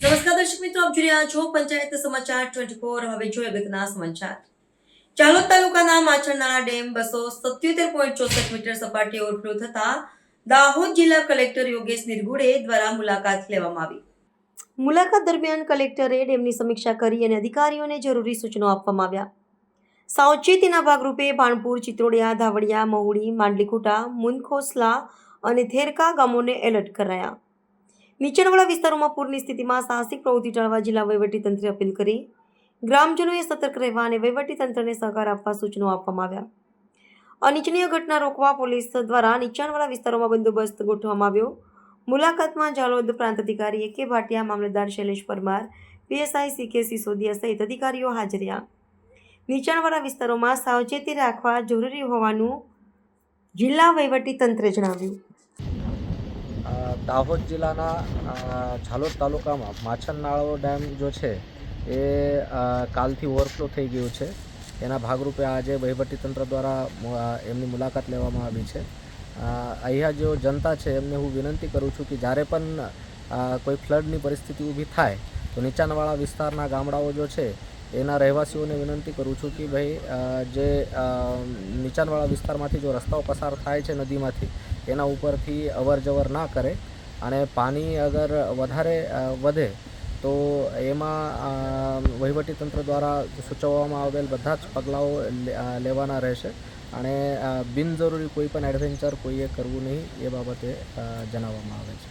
નમસ્કાર દર્શક મિત્રો, આપ જોઈ છો પંચાયત સમાચાર ટ્વેન્ટી ફોર હવે જોઈએ અગત્યના સમાચાર. ચાલોદ તાલુકાના માછરનાળા ડેમ બસો સત્યોતેર પોઈન્ટ ચોસઠ મીટર સપાટી ઓવરફ્લો થતા દાહોદ જિલ્લા કલેક્ટર યોગેશ નિર્ગુડે દ્વારા મુલાકાત લેવામાં આવી. મુલાકાત દરમિયાન કલેક્ટરે ડેમની સમીક્ષા કરી અને અધિકારીઓને જરૂરી સૂચનો આપવામાં આવ્યા. સાવચેતીના ભાગરૂપે ભાણપુર ચિત્રોડિયા, ધાવડિયા, મહુડી માંડલીકુટા મુનખોસલા અને થેરકા ગામોને એલર્ટ કરાયા. નીચાણવાળા વિસ્તારોમાં પૂરની સ્થિતિમાં સાહસિક પ્રવૃત્તિ ટાળવા જિલ્લા વહીવટીતંત્રે અપીલ કરી. ગ્રામજનોએ સતર્ક રહેવા અને વહીવટીતંત્રને સહકાર આપવા સૂચનો આપવામાં આવ્યા. અનિચ્છનીય ઘટના રોકવા પોલીસ દ્વારા નીચાણવાળા વિસ્તારોમાં બંદોબસ્ત ગોઠવવામાં આવ્યો. મુલાકાતમાં જાલોદ પ્રાંત અધિકારી A Bhatia Mamlatdar Shailesh Parmar PSI C K Sisodia સહિત અધિકારીઓ હાજર રહ્યા. નીચાણવાળા વિસ્તારોમાં સાવચેતી રાખવા જરૂરી હોવાનું જિલ્લા વહીવટીતંત્રે જણાવ્યું. અ, દાહોદ જિલ્લાના ઝાલોદ તાલુકામાં માછનનાળો ડેમ જો છે, એ કાલથી ઓવરફ્લો થઈ ગયું છે. એના ભાગરૂપે આજે વહીવટીતંત્ર દ્વારા એમની મુલાકાત લેવામાં આવી છે. અહીંયા જો જનતા છે, એમને હું વિનંતી કરું છું કે જ્યારે પણ કોઈ ફ્લડની પરિસ્થિતિ ઊભી થાય, તો નીચાણવાળા વિસ્તારના ગામડાઓ જો છે, એના રહેવાસીઓને વિનંતી કરું છું કે ભાઈ જે નીચાણવાળા વિસ્તારમાંથી જો રસ્તાઓ પસાર થાય છે નદીમાંથી, એના ઉપરથી અવર જવર ના કરે. અને પાણી અગર વધારે વધે, તો એમાં વહીવટીતંત્ર દ્વારા સૂચવવામાં આવેલ બધા જ પગલાઓ લેવાના રહેશે. અને બિનજરૂરી કોઈ પણ એડવેન્ચર કોઈએ કરવું નહીં, એ બાબતે જણાવવામાં આવે છે.